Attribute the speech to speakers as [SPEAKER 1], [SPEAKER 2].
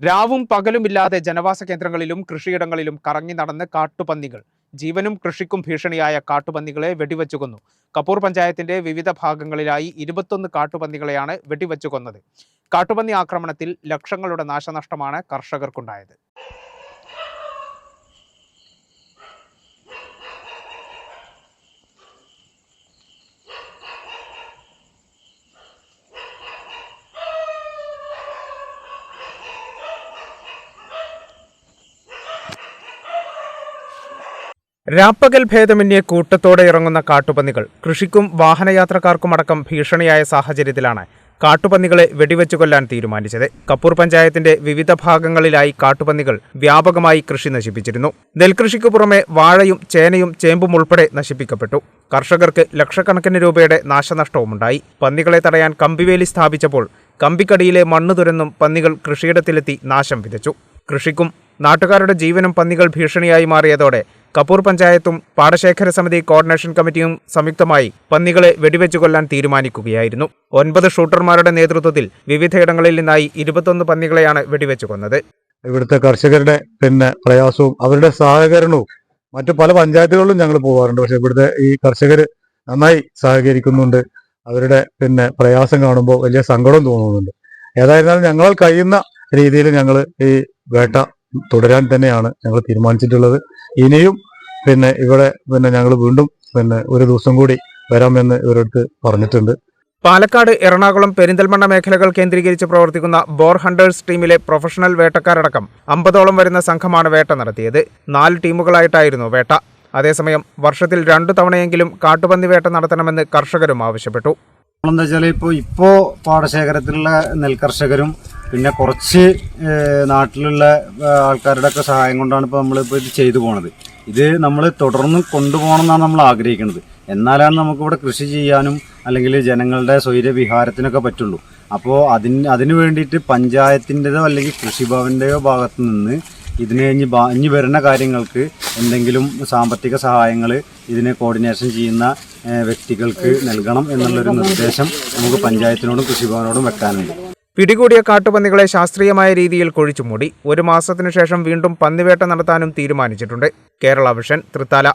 [SPEAKER 1] രാവും പകലും ഇല്ലാതെ ജനവാസ കേന്ദ്രങ്ങളിലും കൃഷിയിടങ്ങളിലും കറങ്ങി നടന്ന് കാട്ടുപന്നികൾ ജീവനും കൃഷിക്കും ഭീഷണിയായ കാട്ടുപന്നികളെ വെടിവെച്ചു കൊന്നു കപ്പൂർ പഞ്ചായത്തിന്റെ വിവിധ ഭാഗങ്ങളിലായി ഇരുപത്തൊന്ന് കാട്ടുപന്നികളെയാണ് വെടിവെച്ചു കൊന്നത്. കാട്ടുപന്നി ആക്രമണത്തിൽ ലക്ഷങ്ങളുടെ നാശനഷ്ടമാണ് കർഷകർക്കുണ്ടായത്. രാപ്പകൽ ഭേദമന്യേ കൂട്ടത്തോടെ ഇറങ്ങുന്ന കാട്ടുപന്നികൾ കൃഷിക്കും വാഹനയാത്രക്കാർക്കുമടക്കം ഭീഷണിയായ സാഹചര്യത്തിലാണ് കാട്ടുപന്നികളെ വെടിവെച്ചു കൊല്ലാൻ തീരുമാനിച്ചത്. കപ്പൂർ പഞ്ചായത്തിന്റെ വിവിധ ഭാഗങ്ങളിലായി കാട്ടുപന്നികൾ വ്യാപകമായി കൃഷി നശിപ്പിച്ചിരുന്നു. നെൽകൃഷിക്ക് പുറമെ വാഴയും ചേനയും ചേമ്പും ഉൾപ്പെടെ നശിപ്പിക്കപ്പെട്ടു. കർഷകർക്ക് ലക്ഷക്കണക്കിന് രൂപയുടെ നാശനഷ്ടവുമുണ്ടായി. പന്നികളെ തടയാൻ കമ്പിവേലി സ്ഥാപിച്ചപ്പോൾ കമ്പിക്കടിയിലെ മണ്ണ് തുരന്നും പന്നികൾ കൃഷിയിടത്തിലെത്തി നാശം വിതച്ചു. കൃഷിക്കും നാട്ടുകാരുടെ ജീവനും പന്നികൾ ഭീഷണിയായി മാറിയതോടെ കപ്പൂർ പഞ്ചായത്തും പാടശേഖര സമിതി കോർഡിനേഷൻ കമ്മിറ്റിയും സംയുക്തമായി പന്നികളെ വെടിവെച്ചു കൊല്ലാൻ തീരുമാനിക്കുകയായിരുന്നു. ഒൻപത് ഷൂട്ടർമാരുടെ നേതൃത്വത്തിൽ വിവിധയിടങ്ങളിൽ നിന്നായി ഇരുപത്തൊന്ന് പന്നികളെയാണ് വെടിവെച്ചു കൊന്നത്.
[SPEAKER 2] ഇവിടുത്തെ കർഷകരുടെ പിന്നെ പ്രയാസവും അവരുടെ സഹകരണവും മറ്റു പല പഞ്ചായത്തുകളിലും ഞങ്ങൾ പോകാറുണ്ട് പക്ഷെ ഇവിടുത്തെ ഈ കർഷകർ നന്നായി സഹകരിക്കുന്നുണ്ട്. അവരുടെ പിന്നെ പ്രയാസം കാണുമ്പോൾ വലിയ സങ്കടം തോന്നുന്നുണ്ട്. ഏതായിരുന്നാലും ഞങ്ങളാൽ കഴിയുന്ന രീതിയിൽ ഞങ്ങൾ ഈ വേട്ട തുടരാൻ തന്നെയാണ് ഞങ്ങൾ തീരുമാനിച്ചിട്ടുള്ളത്. ഇനിയും പിന്നെ ഇവിടെ പിന്നെ ഞങ്ങൾ വീണ്ടും പിന്നെ ഒരു ദിവസം കൂടി വരാമെന്ന് ഇവരടുത്ത് പറഞ്ഞിട്ടുണ്ട്.
[SPEAKER 1] പാലക്കാട് എറണാകുളം പെരിന്തൽമണ്ണ മേഖലകൾ കേന്ദ്രീകരിച്ച് പ്രവർത്തിക്കുന്ന ബോർ ഹണ്ടേഴ്സ് ടീമിലെ പ്രൊഫഷണൽ വേട്ടക്കാരടക്കം അമ്പതോളം വരുന്ന സംഘമാണ് വേട്ട നടത്തിയത്. നാല് ടീമുകളായിട്ടായിരുന്നു വേട്ട. അതേസമയം വർഷത്തിൽ രണ്ടു തവണയെങ്കിലും കാട്ടുപന്നി വേട്ട നടത്തണമെന്ന് കർഷകരും ആവശ്യപ്പെട്ടു.
[SPEAKER 3] എന്താ വെച്ചാൽ ഇപ്പോൾ ഇപ്പോൾ പാടശേഖരത്തിലുള്ള നെൽകർഷകരും പിന്നെ കുറച്ച് നാട്ടിലുള്ള ആൾക്കാരുടെ ഒക്കെ സഹായം കൊണ്ടാണ് ഇപ്പോൾ നമ്മളിപ്പോൾ ഇത് ചെയ്തു പോണത്. ഇത് നമ്മൾ തുടർന്ന് കൊണ്ടുപോകണം എന്നാണ് നമ്മൾ ആഗ്രഹിക്കുന്നത്. എന്നാലാണ് നമുക്കിവിടെ കൃഷി ചെയ്യാനും അല്ലെങ്കിൽ ജനങ്ങളുടെ സ്വൈര്യവിഹാരത്തിനൊക്കെ പറ്റുള്ളൂ. അപ്പോൾ അതിന് അതിന് വേണ്ടിയിട്ട് പഞ്ചായത്തിന്റെതോ അല്ലെങ്കിൽ കൃഷിഭവന്റെയോ ഭാഗത്ത് നിന്ന് ഇതിന് ഇനി ഇനി വരുന്ന കാര്യങ്ങൾക്ക് എന്തെങ്കിലും സാമ്പത്തിക സഹായങ്ങൾ ഇതിനെ കോർഡിനേഷൻ ചെയ്യുന്ന വ്യക്തികൾക്ക് നൽകണം എന്നുള്ളൊരു നിർദ്ദേശം നമുക്ക് പഞ്ചായത്തിനോടും കൃഷിഭവനോടും വെക്കാനുണ്ട്.
[SPEAKER 1] പിടികൂടിയ കാട്ടുപന്നികളെ ശാസ്ത്രീയമായ രീതിയിൽ കൊഴിച്ചുമൂടി ഒരു മാസത്തിനു ശേഷം വീണ്ടും പന്നിവേട്ട നടത്താനും തീരുമാനിച്ചിട്ടുണ്ട്. കേരള വിഷൻ തൃത്താല.